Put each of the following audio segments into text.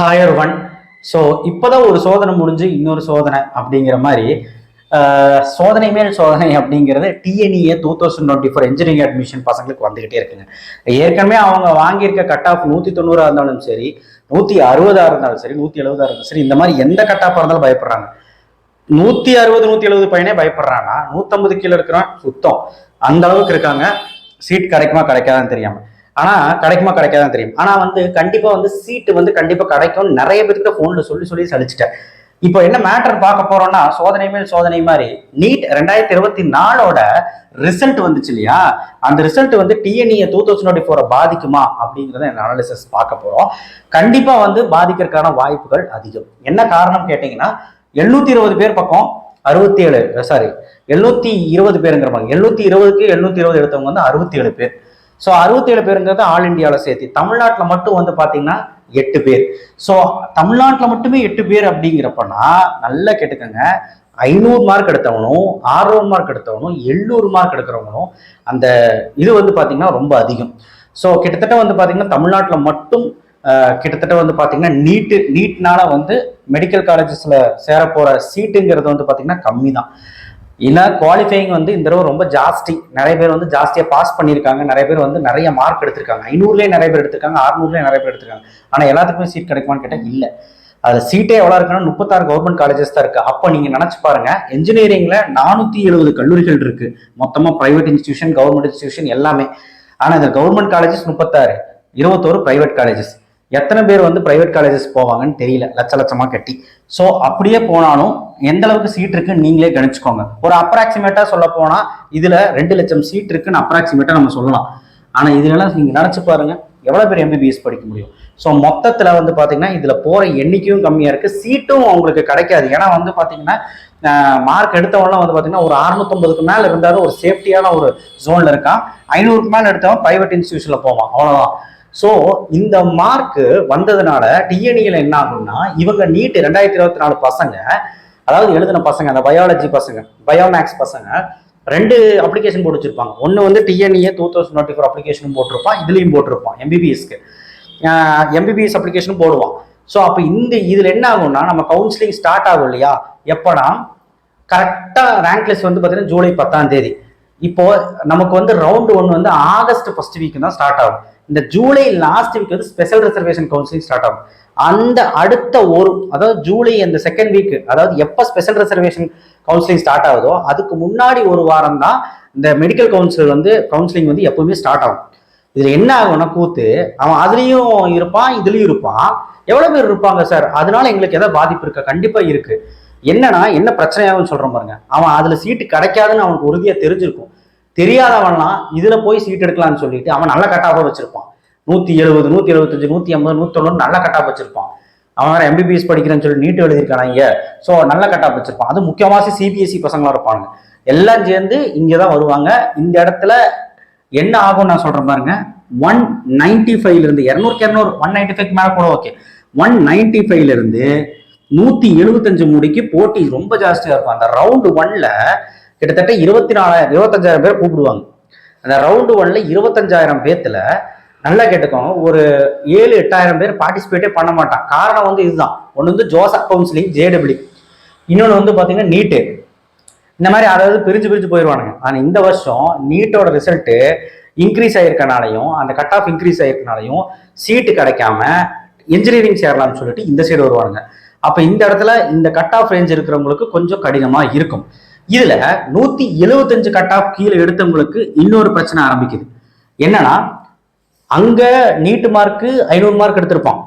Higher one so இப்போதான் ஒரு சோதனை முடிஞ்சு இன்னொரு சோதனை அப்படிங்கிற மாதிரி சோதனை மேல் சோதனை அப்படிங்கிறது TNEA two thousand twenty four engineering admission பசங்களுக்கு வந்துகிட்டே இருக்குங்க. ஏற்கனவே அவங்க வாங்கியிருக்க கட் ஆஃப் நூற்றி தொண்ணூறாக இருந்தாலும் சரி நூற்றி அறுபதாக இருந்தாலும் சரி நூற்றி எழுபதாக இருந்தாலும் சரி இந்த மாதிரி எந்த கட் ஆஃபாக இருந்தாலும் பயப்படுறாங்க. நூற்றி அறுபது நூற்றி எழுபது பையனே பயப்படுறான்னா நூற்றம்பது கீழே இருக்கிறான் சுத்தம். அந்த அளவுக்கு இருக்காங்க. சீட் கிடைக்குமா கிடைக்காதான்னு தெரியாமல் ஆனா கிடைக்குமா கிடைக்காதான் தெரியும். ஆனா வந்து கண்டிப்பா வந்து சீட்டு வந்து கண்டிப்பா கிடைக்கும் நிறைய பேருக்கு ஃபோனில் சொல்லி சொல்லி சலிச்சிட்டேன். இப்போ என்ன மேட்டர் பார்க்க போறோம்னா சோதனை மேல் சோதனை மாதிரி நீட் ரெண்டாயிரத்தி இருபத்தி நாலோட ரிசல்ட் வந்துச்சு இல்லையா? அந்த ரிசல்ட் வந்து டிஎன்இ டூ தௌசண்ட் டுவெண்ட்டி ஃபோரை பாதிக்குமா அப்படிங்கிறத என் அனாலிசிஸ் பார்க்க போறோம். கண்டிப்பா வந்து பாதிக்கிறதுக்கான வாய்ப்புகள் அதிகம். என்ன காரணம் கேட்டீங்கன்னா எழுநூத்தி இருபது பேர் பக்கம் அறுபத்தி ஏழு சாரி எழுநூத்தி இருபது பேருங்கிற மாதிரி எழுநூத்தி இருபதுக்கு எழுநூத்தி இருபது எடுத்தவங்க வந்து அறுபத்தி ஏழு பேர். ஸோ அறுபத்தி ஏழு பேருங்கிறது ஆல் இந்தியாவில் சேர்த்து. தமிழ்நாட்டில் மட்டும் வந்து பார்த்தீங்கன்னா எட்டு பேர். ஸோ தமிழ்நாட்டில் மட்டுமே எட்டு பேர் அப்படிங்கிறப்பனா நல்லா கேட்டுக்கோங்க. ஐநூறு மார்க் எடுத்தவனும் ஆறுநூறு மார்க் எடுத்தவனும் எழுநூறு மார்க் எடுக்கிறவனும் அந்த இது வந்து பார்த்தீங்கன்னா ரொம்ப அதிகம். ஸோ கிட்டத்தட்ட வந்து பார்த்தீங்கன்னா தமிழ்நாட்டில் மட்டும் கிட்டத்தட்ட வந்து பார்த்தீங்கன்னா நீட்டு நீட்னால வந்து மெடிக்கல் காலேஜஸில் சேர போகிற சீட்டுங்கிறது வந்து பார்த்தீங்கன்னா கம்மி தான் ஏன்னா குவாலிஃபைங் வந்து இந்த தடவை ரொம்ப ஜாஸ்தி. நிறைய பேர் வந்து ஜாஸ்தியாக பாஸ் பண்ணியிருக்காங்க. நிறைய பேர் வந்து நிறைய மார்க் எடுத்திருக்காங்க. ஐநூறுலேயே நிறைய பேர் எடுத்திருக்காங்க. அறுநூறுலேயே நிறைய பேர் எடுத்திருக்காங்க. ஆனால் எல்லாத்துக்குமே சீட் கிடைக்குமான்னு கேட்டால் இல்லை. அதில் சீட்டே எவ்வளோ இருக்குன்னா முப்பத்தாறு கவர்மெண்ட் காலேஜஸ் தான் இருக்குது அப்போ நீங்கள் நினச்சி பாருங்கள் இன்ஜினியரிங்கில் நானூற்றி எழுபது கல்லூரிகள் இருக்குது மொத்தமாக ப்ரைவேட் இன்ஸ்டியூஷன் கவர்மெண்ட் இன்ஸ்டியூஷன் எல்லாமே. ஆனால் இந்த கவர்மெண்ட் காலேஜஸ் முப்பத்தாறு இருபத்தோரு ப்ரைவேட் காலேஜஸ் எத்தனை பேர் வந்து பிரைவேட் காலேஜஸ் போவாங்கன்னு தெரியல. லட்ச லட்சமாக கட்டி. ஸோ அப்படியே போனாலும் எந்த அளவுக்கு சீட் இருக்குன்னு நீங்களே கணிச்சுக்கோங்க. ஒரு அப்ராக்சிமேட்டாக சொல்ல போனால் இதில் ரெண்டு லட்சம் சீட் இருக்குன்னு அப்ராக்சிமேட்டாக நம்ம சொல்லலாம். ஆனால் இதுலலாம் நீங்கள் நினச்சி பாருங்கள் எவ்வளோ பேர் எம்பிபிஎஸ் படிக்க முடியும்? ஸோ மொத்தத்தில் வந்து பார்த்தீங்கன்னா இதில் போகிற எண்ணிக்கையும் கம்மியாக இருக்குது சீட்டும் அவங்களுக்கு கிடைக்காது. ஏன்னா வந்து பார்த்தீங்கன்னா மார்க் எடுத்தவங்களாம் வந்து பார்த்தீங்கன்னா ஒரு அறுநூத்தொம்பதுக்கு மேலே இருந்தாலும் ஒரு சேஃப்டியான ஒரு ஜோனில் இருக்கான். ஐநூறுக்கு மேலே எடுத்தவன் ப்ரைவேட் இன்ஸ்டியூஷனில் போவான். அவ்வளோதான் ஸோ இந்த மார்க் வந்ததுனால டிஎன்இல என்ன ஆகும்னா இவங்க நீட் ரெண்டாயிரத்தி இருபத்தி நாலு பசங்க அதாவது எழுதின பசங்க அந்த பயாலஜி பசங்க பயோமேக்ஸ் பசங்க ரெண்டு அப்ளிகேஷன் போட்டு வச்சிருப்பாங்க. ஒன்று வந்து TNEA two thousand twenty four அப்ளிகேஷனும் போட்டிருப்பான் இதுலேயும் போட்டிருப்பான் எம்பிபிஎஸ்க்கு எம்பிபிஎஸ் அப்ளிகேஷனும் போடுவான். ஸோ அப்போ இந்த இதில் என்ன ஆகும்னா நம்ம கவுன்சிலிங் ஸ்டார்ட் ஆகும் இல்லையா? எப்போனா கரெக்டாக ரேங்க் லிஸ்ட் வந்து பார்த்தீங்கன்னா ஜூலை பத்தாம் தேதி. இப்போ நமக்கு வந்து ரவுண்ட் ஒன் வந்து ஆகஸ்ட் ஃபர்ஸ்ட் வீக் தான் ஸ்டார்ட் ஆகும். இந்த ஜூலை லாஸ்ட் வீக் வந்து ஸ்பெஷல் ரிசர்வேஷன் கவுன்சிலிங் ஸ்டார்ட் ஆகும். அந்த அடுத்த ஒரு அதாவது ஜூலை அந்த செகண்ட் வீக் அதாவது எப்போ ஸ்பெஷல் ரிசர்வேஷன் கவுன்சிலிங் ஸ்டார்ட் ஆகுதோ அதுக்கு முன்னாடி ஒரு வாரம் தான் இந்த மெடிக்கல் கவுன்சில் வந்து கவுன்சிலிங் வந்து எப்பவுமே ஸ்டார்ட் ஆகும். இதில் என்ன ஆகும்னா கூத்து அவன் அதுலேயும் இருப்பான் இதுலேயும் இருப்பான். எவ்வளோ பேர் இருப்பாங்க சார் அதனால எங்களுக்கு எதாவது பாதிப்பு இருக்கா? கண்டிப்பாக இருக்குது என்னன்னா என்ன பிரச்சனையாகும்னு சொல்கிறோம் பாருங்க. அவன் அதில் சீட்டு கிடைக்காதுன்னு அவனுக்கு உறுதியாக தெரிஞ்சிருக்கும். தெரியாதவன்லாம் இதுல போய் சீட் எடுக்கலாம்னு சொல்லிட்டு அவன் நல்ல கட்டாக வச்சிருப்பான். நூத்தி எழுபது நூத்தி எழுபத்தஞ்சு நூத்தி ஐம்பது நூத்தி தொண்ணூறு நல்ல கட்டாக வச்சிருப்பான். அவன் வேற எம்பிபிஎஸ் படிக்கிறேன்னு சொல்லி நீட்டு எழுதியிருக்கானா இங்க? ஸோ நல்ல கட்டாக வச்சிருப்பான். அது முக்கியமாக சிபிஎஸ்சி பசங்களா இருப்பாங்க எல்லாம் சேர்ந்து இங்கே தான் வருவாங்க. இந்த இடத்துல என்ன ஆகும் நான் சொல்றேன் பாருங்க. ஒன் நைன்டி ஃபைவ்ல இருந்து இரநூறுக்கு இரநூறு ஒன் நைன்டி ஃபைவ் மேலே கூட ஓகே ஒன் நைன்டி ஃபைவ்ல இருந்து நூத்தி எழுபத்தஞ்சு முடிக்கு போட்டி ரொம்ப ஜாஸ்தியா இருக்கும். அந்த ரவுண்டு ஒன்ல கிட்டத்தட்ட இருபத்தி நாலாயிரம் இருபத்தஞ்சாயிரம் பேர் கூப்பிடுவாங்க. அந்த ரவுண்டு ஒன்ல இருபத்தஞ்சாயிரம் பேர்த்துல நல்லா கேட்டுக்கோங்க ஒரு ஏழு எட்டாயிரம் பேர் பார்ட்டிசிபேட்டே பண்ண மாட்டான் காரணம் வந்து இதுதான். ஒன்று வந்து ஜோசப் கவுன்சிலிங் ஜேடபிள்யூ. இன்னொன்று வந்து பார்த்தீங்கன்னா நீட்டு. இந்த மாதிரி அதாவது பிரிஞ்சு பிரிஞ்சு போயிடுவானுங்க ஆனால் இந்த வருஷம் நீட்டோட ரிசல்ட்டு இன்க்ரீஸ் ஆகிருக்கனாலையும் அந்த கட் ஆஃப் இன்க்ரீஸ் ஆகிருக்கனாலையும் சீட்டு கிடைக்காம இன்ஜினியரிங் சேரலாம்னு சொல்லிட்டு இந்த சைடு வருவாங்க அப்போ இந்த இடத்துல இந்த கட் ஆஃப் ரேஞ்ச் இருக்கிறவங்களுக்கு கொஞ்சம் கடினமாக இருக்கும். இதுல நூத்தி எழுபத்தஞ்சு கட் ஆஃப் கீழே எடுத்தவங்களுக்கு இன்னொரு பிரச்சனை ஆரம்பிக்குது. என்னன்னா அங்க நீட்டு மார்க்கு ஐநூறு மார்க் எடுத்திருப்பான்.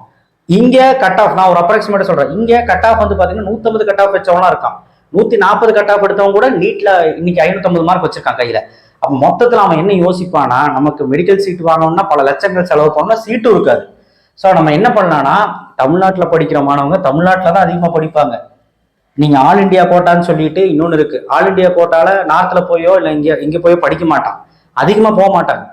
இங்க கட் ஆஃப் நான் ஒரு அப்ராக்சிமேட்டா சொல்றேன். இங்க கட் ஆஃப் வந்து பாத்தீங்கன்னா நூத்தம்பது கட் ஆஃப் வச்சவனா இருக்கான். நூத்தி நாற்பது கட் ஆஃப் எடுத்தவங்க கூட நீட்ல இன்னைக்கு ஐநூத்தம்பது மார்க் வச்சிருக்கான் கையில. அப்ப மொத்தத்துல அவன் என்ன யோசிப்பானா நமக்கு மெடிக்கல் சீட் வாங்கணும்னா பல லட்சங்கள் செலவு பண்ணா சீட்டும் இருக்காது. ஸோ நம்ம என்ன பண்ணலாம்னா தமிழ்நாட்டில் படிக்கிற மாணவங்க தமிழ்நாட்டில் தான் அதிகமாக படிப்பாங்க. நீங்க ஆல் இந்தியா கோட்டான்னு சொல்லிட்டு இன்னொன்று இருக்கு. ஆல் இந்தியா கோட்டால நார்த்ல போயோ இல்லை இங்கே இங்கே போயோ படிக்க மாட்டான். அதிகமாக போக மாட்டாங்க.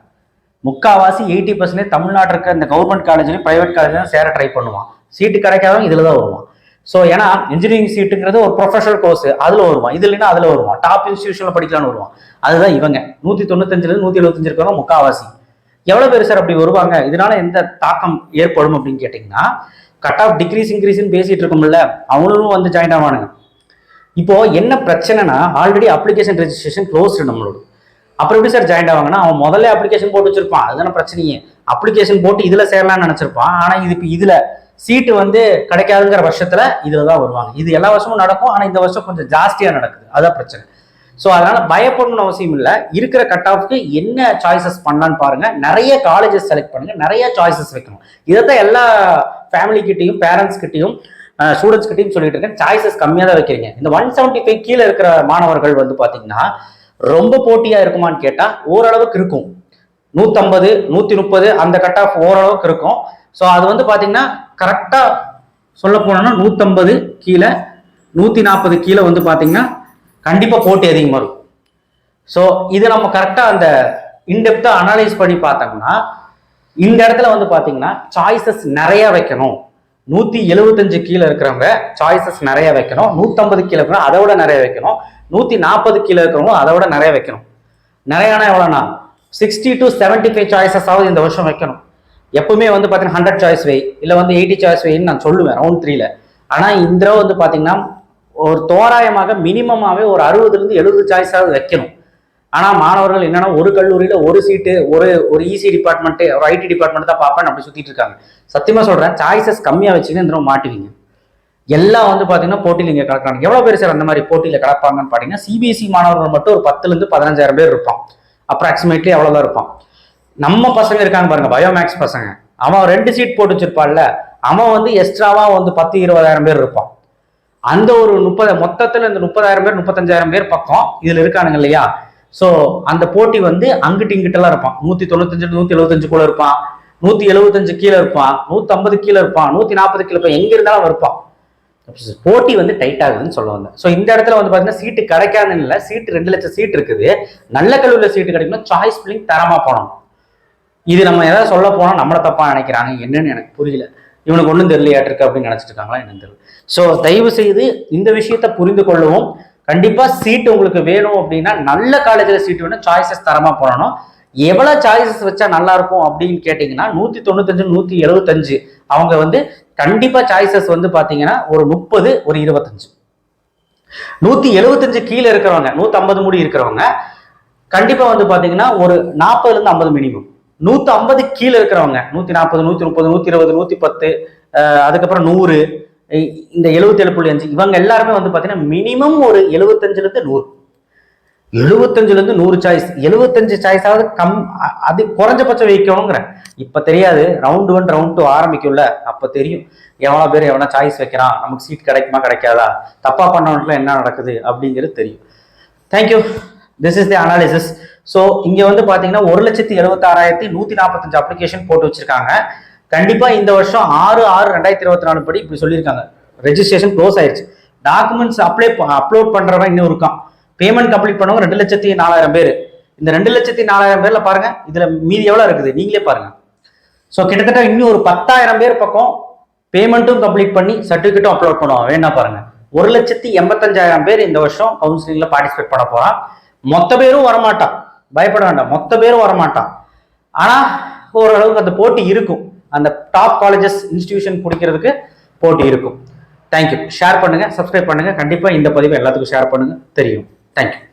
முக்காவாசி எயிட்டி பர்சன்டேஜ் தமிழ்நாட்டில் இருக்க இந்த கவர்மெண்ட் காலேஜ்லையும் பிரைவேட் காலேஜ்லையும் சேர ட்ரை பண்ணுவான். சீட்டு கிடைக்காதவன் இதில் தான் வருவான். ஸோ ஏன்னா இன்ஜினியரிங் சீட்டுங்கிறது ஒரு ப்ரொஃபஷனல் கோர்ஸ் அதில் வருவான். இது இல்லைன்னா அதில் வருவான். டாப் இன்ஸ்டியூஷனில் படிக்கலாம்னு வருவான். அதுதான் இவங்க. நூற்றி தொண்ணூத்தஞ்சுலேருந்து நூற்றி எழுபத்தஞ்சு இருக்கவங்க முக்காவாசி. எவ்வளோ பேர் சார் அப்படி வருவாங்க? இதனால எந்த தாக்கம் ஏற்படும் அப்படின்னு கேட்டிங்கன்னா கட் ஆஃப் டிக்ரீஸ் இன்க்ரீஸ்னு பேசிட்டு இருக்கோம்ல அவங்களும் வந்து ஜாயின் ஆவானுங்க. இப்போ என்ன பிரச்சனைனா ஆல்ரெடி அப்ளிகேஷன் ரெஜிஸ்ட்ரேஷன் க்ளோஸ்டு நம்மளோட. அப்புறம் எப்படி சார் ஜாயின் ஆவாங்கன்னா அவன் முதல்ல அப்ளிகேஷன் போட்டு வச்சிருப்பான். அதுதான பிரச்சனையே. அப்ளிகேஷன் போட்டு இதில் சேரலாம்னு நினைச்சிருப்பான். ஆனால் இது இப்போ இதில் சீட்டு வந்து கிடைக்காதுங்கிற வருஷத்தில் இதில் தான் வருவாங்க. இது எல்லா வருஷமும் நடக்கும். ஆனால் இந்த வருஷம் கொஞ்சம் ஜாஸ்தியாக நடக்குது. அதான் பிரச்சனை. ஸோ அதனால பயப்படணும்னு அவசியம் இல்லை. இருக்கிற கட் ஆஃப்க்கு என்ன சாய்ஸஸ் பண்ணலான்னு பாருங்க. நிறைய காலேஜஸ் செலக்ட் பண்ணுங்க. நிறைய சாய்ஸஸ் வைக்கணும். இதைத்தான் எல்லா ஃபேமிலி கிட்டையும் பேரண்ட்ஸ் கிட்டையும் ஸ்டூடெண்ட்ஸ் கிட்டையும் சொல்லிட்டு இருக்கேன். சாய்ஸஸ் கம்மியாக தான் வைக்கிறீங்க. இந்த ஒன் செவன்ட்டி ஃபைவ் கீழே இருக்கிற மாணவர்கள் வந்து பார்த்தீங்கன்னா ரொம்ப போட்டியாக இருக்குமான்னு கேட்டால் ஓரளவுக்கு இருக்கும். நூற்றம்பது நூற்றி முப்பது அந்த கட் ஆஃப் ஓரளவுக்கு இருக்கும். ஸோ அது வந்து பார்த்தீங்கன்னா கரெக்டாக சொல்ல போனோம்னா நூற்றம்பது கீழே நூற்றி நாற்பது கீழே வந்து பார்த்தீங்கன்னா கண்டிப்பாக போட்டி அதிகமாக இருக்கும் ஸோ இதை நம்ம கரெக்டாக அந்த இன்டெப்த்தாக அனலைஸ் பண்ணி பார்த்தோம்னா இந்த இடத்துல வந்து பார்த்தீங்கன்னா சாய்ஸஸ் நிறையா வைக்கணும். நூற்றி எழுபத்தஞ்சு கீழே இருக்கிறவங்க சாய்ஸஸ் நிறைய வைக்கணும். நூற்றம்பது கீழே இருக்கிறோம் அதை விட நிறைய வைக்கணும். நூற்றி நாற்பது கீழே இருக்கிறவங்க அதை விட நிறைய வைக்கணும். நிறையானா எவ்வளோனா? Sixty to seventy five choices ஆகுது இந்த வருஷம் வைக்கணும். எப்பவுமே வந்து பார்த்தீங்கன்னா ஹண்ட்ரட் சாய்ஸ் வை இல்லை வந்து எயிட்டி சாய்ஸ் வைன்னு நான் சொல்லுவேன் ரவுண்ட் த்ரீல ஆனால் இந்த வந்து பார்த்தீங்கன்னா ஒரு தோராயமாக மினிமமாகவே ஒரு அறுபதுலேருந்து எழுபது சாய்ஸாவது வைக்கணும். ஆனால் மாணவர்கள் என்னென்னா ஒரு கல்லூரியில் ஒரு சீட்டு ஒரு ஒரு இசி டிபார்ட்மெண்ட்டு ஒரு ஐடி டிபார்ட்மெண்ட் தான் பார்ப்பேன் அப்படி சுற்றிட்டு இருக்காங்க. சத்தியமாக சொல்கிறேன் சாய்ஸஸ் கம்மியாக வச்சுக்கின்னு இந்த மாட்டுவீங்க. எல்லாம் வந்து பார்த்தீங்கன்னா போட்டியில் இங்கே கலக்கிறாங்க. எவ்வளோ பேர் சார் அந்த மாதிரி போட்டியில் கலப்பாங்கன்னு பார்த்தீங்கன்னா சிபிஎஸ்சி மாணவர்கள் மட்டும் ஒரு பத்துலேருந்து பதினஞ்சாயிரம் பேர் இருப்பான். அப்ராக்சிமேட்லி அவ்வளோதான் இருப்பான். நம்ம பசங்க இருக்காங்க பாருங்க பயோமேக்ஸ் பசங்க. அவன் ரெண்டு சீட் போட்டு வச்சிருப்பான்ல அவன் வந்து எக்ஸ்ட்ராவாக வந்து பத்து இருபதாயிரம் பேர் இருப்பான். அந்த ஒரு முப்பது மொத்தத்துல இந்த முப்பதாயிரம் பேர் முப்பத்தஞ்சாயிரம் பேர் பக்கம் இதுல இருக்கானுங்க இல்லையா? சோ அந்த போட்டி வந்து அங்கிட்டு இங்கிட்டெல்லாம் இருப்பான். நூத்தி தொண்ணூத்தஞ்சு நூத்தி எழுபத்தஞ்சு கூட இருப்பான். நூத்தி எழுபத்தஞ்சு கீழே இருப்பான். நூத்தி ஐம்பது கீழே இருப்பான். நூத்தி நாற்பது கீழே இருப்பான். எங்க இருந்தாலும் இருப்பான். போட்டி வந்து டைட் ஆகுதுன்னு சொல்ல வந்தேன். ஸோ இந்த இடத்துல வந்து பார்த்தீங்கன்னா சீட்டு கிடைக்காதுன்னு இல்லை. சீட்டு ரெண்டு லட்சம் சீட் இருக்குது. நல்ல கல்லூரியில் சீட்டு கிடைக்கணும் சாய்ஸ் பிள்ளைங்க தரமா போனோம் இது நம்ம எதாவது சொல்ல போனால் நம்மளை தப்பா நினைக்கிறாங்க. என்னன்னு எனக்கு புரியல. இவனுக்கு ஒன்றும் தெரியலையாட்டிருக்கு அப்படின்னு நினச்சிட்டு இருக்காங்களா என்னன்னு தெரியல. ஸோ தயவு செய்து இந்த விஷயத்த புரிந்து கொள்ளவும். கண்டிப்பாக சீட்டு உங்களுக்கு வேணும் அப்படின்னா நல்ல காலேஜில் சீட் வேணும் சாய்ஸஸ் தரமாக போனோம் எவ்வளோ சாய்ஸஸ் வச்சா நல்லா இருக்கும் அப்படின்னு கேட்டிங்கன்னா நூற்றி தொண்ணூத்தஞ்சு நூற்றி எழுபத்தஞ்சு அவங்க வந்து கண்டிப்பாக சாய்ஸஸ் வந்து பார்த்தீங்கன்னா ஒரு முப்பது ஒரு இருபத்தஞ்சு. நூத்தி எழுபத்தஞ்சு கீழே இருக்கிறவங்க நூத்தி ஐம்பது முடி இருக்கிறவங்க கண்டிப்பா வந்து பாத்தீங்கன்னா ஒரு நாற்பதுல இருந்து ஐம்பது மினிமம் நூத்தி ஐம்பது கீழே இருக்கிறவங்க. நூத்தி நாற்பது நூத்தி முப்பது நூத்தி இருபது நூத்தி பத்து அதுக்கப்புறம் நூறு இந்த எழுபத்தேழு புள்ளி அஞ்சு. இவங்க எல்லாருமே வந்து பாத்தீங்கன்னா மினிமம் ஒரு எழுபத்தஞ்சுல இருந்து நூறு. எழுபத்தஞ்சுல இருந்து நூறு சாய்ஸ் எழுபத்தஞ்சு சாய்ஸாவது கம் அது குறைஞ்சபட்சம் வைக்கணுங்கிறேன். இப்ப தெரியாது. ரவுண்ட் ஒன் ரவுண்ட் டூ ஆரம்பிக்கும்ல. அப்ப தெரியும். எவ்வளோ பேர் எவனா சாய்ஸ் வைக்கிறான்? நமக்கு சீட் கிடைக்குமா கிடைக்காதா? தப்பா பண்ணவன்ட்டுல என்ன நடக்குது அப்படிங்கிறது தெரியும். Thank you this is the analysis so இங்கே வந்து பார்த்தீங்கன்னா ஒரு லட்சத்தி எழுபத்தாறாயிரத்தி நூற்றி நாற்பத்தஞ்சு அப்ளிகேஷன் போட்டு வச்சிருக்காங்க. கண்டிப்பாக இந்த வருஷம் ஆறு ஆறு ரெண்டாயிரத்தி இருபத்தி நாலு படி இப்படி சொல்லியிருக்காங்க. ரெஜிஸ்ட்ரேஷன் க்ளோஸ் ஆயிடுச்சு டாக்குமெண்ட்ஸ் அப்ளை அப்லோட் பண்ணுறவங்க இன்னும் இருக்கான். பேமெண்ட் கம்ப்ளீட் பண்ணவங்க ரெண்டு லட்சத்தி நாலாயிரம் பேர். இந்த ரெண்டு லட்சத்தி நாலாயிரம் பேரில் பாருங்கள் இதில் மீதி எவ்வளோ இருக்குது? நீங்களே பாருங்க. ஸோ கிட்டத்தட்ட இன்னும் ஒரு பத்தாயிரம் பேர் பக்கம் பேமெண்ட்டும் கம்ப்ளீட் பண்ணி சர்டிஃபிகேட்டும் அப்லோட் பண்ணுவோம் வேணா பாருங்கள் ஒரு லட்சத்தி எண்பத்தஞ்சாயிரம் பேர் இந்த வருஷம் கவுன்சிலிங்கில் பார்ட்டிசிபேட் பண்ண போகிறான் மொத்த பேரும் வரமாட்டான். பயப்பட வேண்டாம். மொத்த பேரும் வரமாட்டான். ஆனா ஓரளவுக்கு அந்த போட்டி இருக்கும். அந்த டாப் காலேஜஸ் இன்ஸ்டிடியூஷன் பிடிக்கிறதுக்கு போட்டி இருக்கும். தேங்க்யூ ஷேர் பண்ணுங்க சப்ஸ்கிரைப் பண்ணுங்க. கண்டிப்பா இந்த பதிவை எல்லாத்துக்கும் ஷேர் பண்ணுங்க. தெரியும். தேங்க்யூ